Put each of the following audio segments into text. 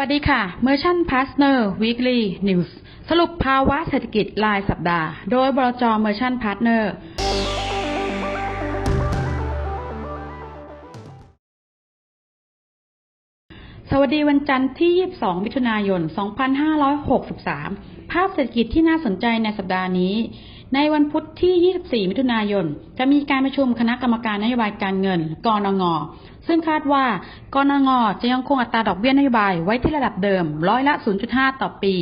สวัสดีค่ะ Merchant Partner Weekly News สรุปภาวะเศรษฐกิจรายสัปดาห์ โดยบลจ Merchant Partner สวัสดีวันจันทร์ที่ 22 มิถุนายน 2563 ภาพเศรษฐกิจที่น่าสนใจในสัปดาห์นี้ ในวันพุธที่ 24 มิถุนายน จะมีการประชุมคณะกรรมการนโยบายการเงิน กนง ซึ่งคาดว่ากนง จะยังคงอัตราดอกเบี้ยนโยบายไว้ที่ระดับเดิมร้อยละ 0.5 ต่อปี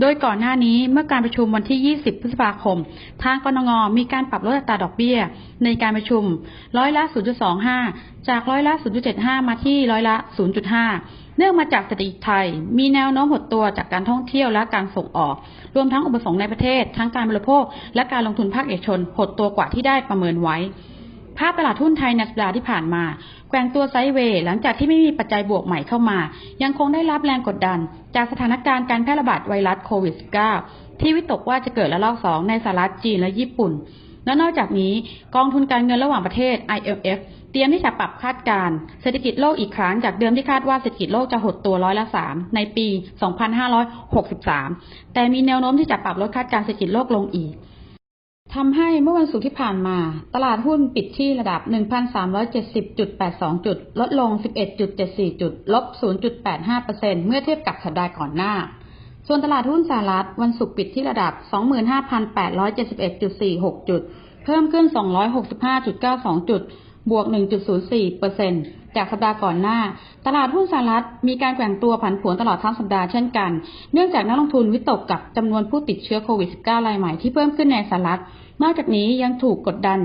โดยก่อนหน้านี้เมื่อการประชุมวันที่ 20 พฤษภาคม ทางกนงมีการปรับลดอัตราดอกเบี้ย ในการประชุมร้อยละ 0.25 จากร้อยละ 0.75 มาที่ร้อยละ 0.5 เนื่องมาจากเศรษฐกิจไทย มีแนวโน้มหดตัวจากการท่องเที่ยวและการส่งออก รวมทั้งอุปสงค์ในประเทศ ทั้งการบริโภค และการลงทุนภาคเอกชนหดตัวกว่าที่ได้ประเมินไว้ ภาพตลาดหุ้นไทยในสัปดาห์ที่ผ่านมา แกว่งตัวไซด์เวย์หลังจากที่ไม่มีปัจจัยบวกใหม่เข้ามา ยังคงได้รับแรงกดดัน จากสถานการณ์การแพร่ระบาดไวรัสโควิด -19 ที่วิตกว่าจะเกิดระลอกสองในสหรัฐจีนและญี่ปุ่น และนอกจากนี้กองทุนการเงินระหว่างประเทศ IMF เตรียมที่จะปรับคาดการณ์เศรษฐกิจโลกอีกครั้งจากเดิมที่คาดว่าเศรษฐกิจโลกจะหดตัวร้อยละสามในปี 2563 แต่มีแนวโน้มที่จะปรับลดคาดการณ์เศรษฐกิจโลกลงอีก ทำให้เมื่อวันศุกร์ที่ผ่านมา ตลาดหุ้นปิดที่ระดับ 1,370.82 จุด ลดลง 11.74 จุด ลบ 0.85%เมื่อเทียบกับสัปดาห์ก่อนหน้า ส่วนตลาดหุ้นสหรัฐวันศุกร์ปิดที่ระดับ 25,871.46 จุด เพิ่มขึ้น 265.92 จุด บวก 1.04%จากสัปดาห์ก่อนหน้า ตลาดหุ้นสหรัฐมีการแกว่งตัวผันผวนตลอดทั้งสัปดาห์เช่นกัน เนื่องจากนักลงทุนวิตกกับจำนวนผู้ติดเชื้อโควิด -19 รายใหม่ที่เพิ่มขึ้นในสหรัฐ นอกจากนี้ยังถูกกดดัน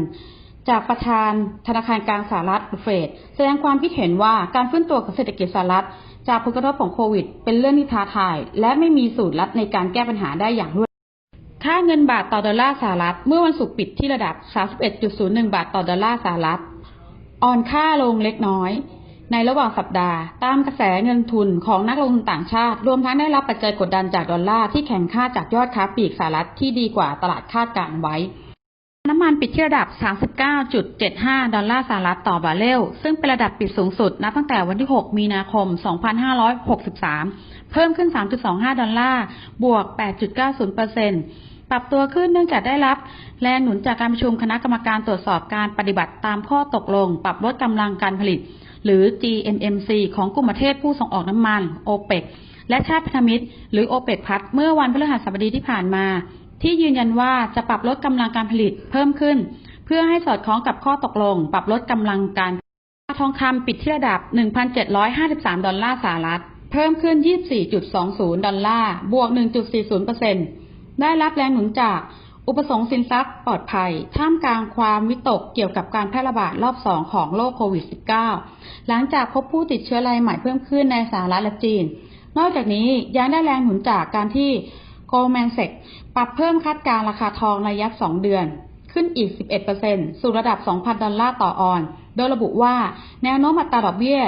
จากประธานธนาคารกลางสหรัฐเฟดแสดงความคิดเห็นว่าการฟื้นตัวของเศรษฐกิจสหรัฐจากผลกระทบของโควิด เป็นเรื่องที่ท้าทาย และไม่มีสูตรลัดในการแก้ปัญหาได้อย่างรวดค่าเงินบาทต่อดอลลาร์สหรัฐเมื่อวันศุกร์ปิดที่ระดับ 31.01 บาทต่อดอลลาร์สหรัฐ อ่อนค่าลงเล็กน้อย ในระหว่างสัปดาห์ ตามกระแสเงินทุนของนักลงทุนต่างชาติ รวมทั้งได้รับปัจจัยกดดันจากดอลลาร์ที่แข็งค่าจากยอดค้าปลีกสหรัฐที่ดีกว่าตลาดคาดการไว้ น้ำมันปิดที่ระดับ 39.75 ดอลลาร์สหรัฐต่อบาร์เรล ซึ่งเป็นระดับปิดสูงสุดนับตั้งแต่วันที่ 6 มีนาคม 2563 เพิ่มขึ้น 3.25 ดอลลาร์ บวก 8.90%ปรับตัวขึ้นเนื่องจากได้รับ แรงหนุนจากการประชุมคณะกรรมการตรวจสอบการปฏิบัติตามข้อตกลง ปรับลดกำลังการผลิต หรือ GMMC ของกลุ่มประเทศผู้ส่งออกน้ำมัน OPEC และชาติพันธมิตร หรือ OPEC พัทเมื่อวันพฤหัสบดีที่ผ่านมา ที่ยืนยันว่าจะปรับลดกำลังการผลิตเพิ่มขึ้น เพื่อให้สอดคล้องกับข้อตกลง ปรับลดกำลังการทองคำปิดที่ระดับ 1,753 ดอลลาร์สหรัฐ เพิ่มขึ้น 24.20 ดอลลาร์ บวก 1.40%ได้รับแรงหนุนจาก อุปสงค์สินทรัพย์ปลอดภัย ท่ามกลางความวิตกเกี่ยวกับการแพร่ระบาดรอบ2ของโรคโควิด -19 หลังจากพบผู้ติดเชื้อรายใหม่เพิ่มขึ้นในสหรัฐและจีน นอกจากนี้ยังได้แรงหนุนจากการที่ Goldman Sachs ปรับเพิ่มคาดการราคาทองระยะ2เดือน ขึ้นอีก 11%สู่ระดับ 2,000 ดอลลาร์ต่อออน โดยระบุว่าแนวโน้มอัตราดอกเบี้ย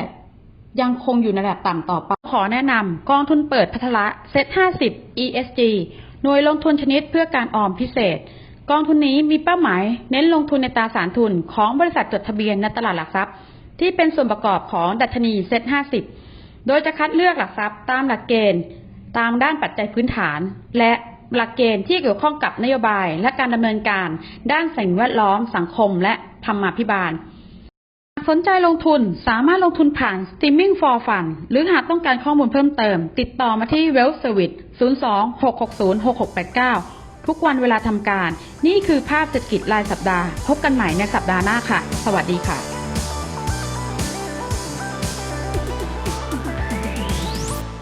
ยังคงอยู่ในระดับต่ำต่อไป ขอแนะนำกองทุนเปิดพัทละเซ็ต50 ESG หน่วยลงทุนชนิดเพื่อการออมพิเศษ กองทุนนี้มีเป้าหมาย เน้นลงทุนในตราสารทุนของบริษัทจดทะเบียนในตลาดหลักทรัพย์ ที่เป็นส่วนประกอบของดัชนีเซ็ต50โดยจะคัดเลือกหลักทรัพย์ตามหลักเกณฑ์ ตามด้านปัจจัยพื้นฐาน และหลักเกณฑ์ที่เกี่ยวข้องกับนโยบาย และการดำเนินการ ด้านสิ่งแวดล้อมสังคม และธรรมาภิบาล สนใจลงทุนสามารถลงทุนผ่าน Streaming for Fun หรือหากต้องการข้อมูลเพิ่มเติม ติดต่อมาที่ Wealth Service 02-660-6689 ทุกวันเวลาทำการ นี่คือภาพเศรษฐกิจรายสัปดาห์ พบกันใหม่ในสัปดาห์หน้าค่ะ สวัสดีค่ะ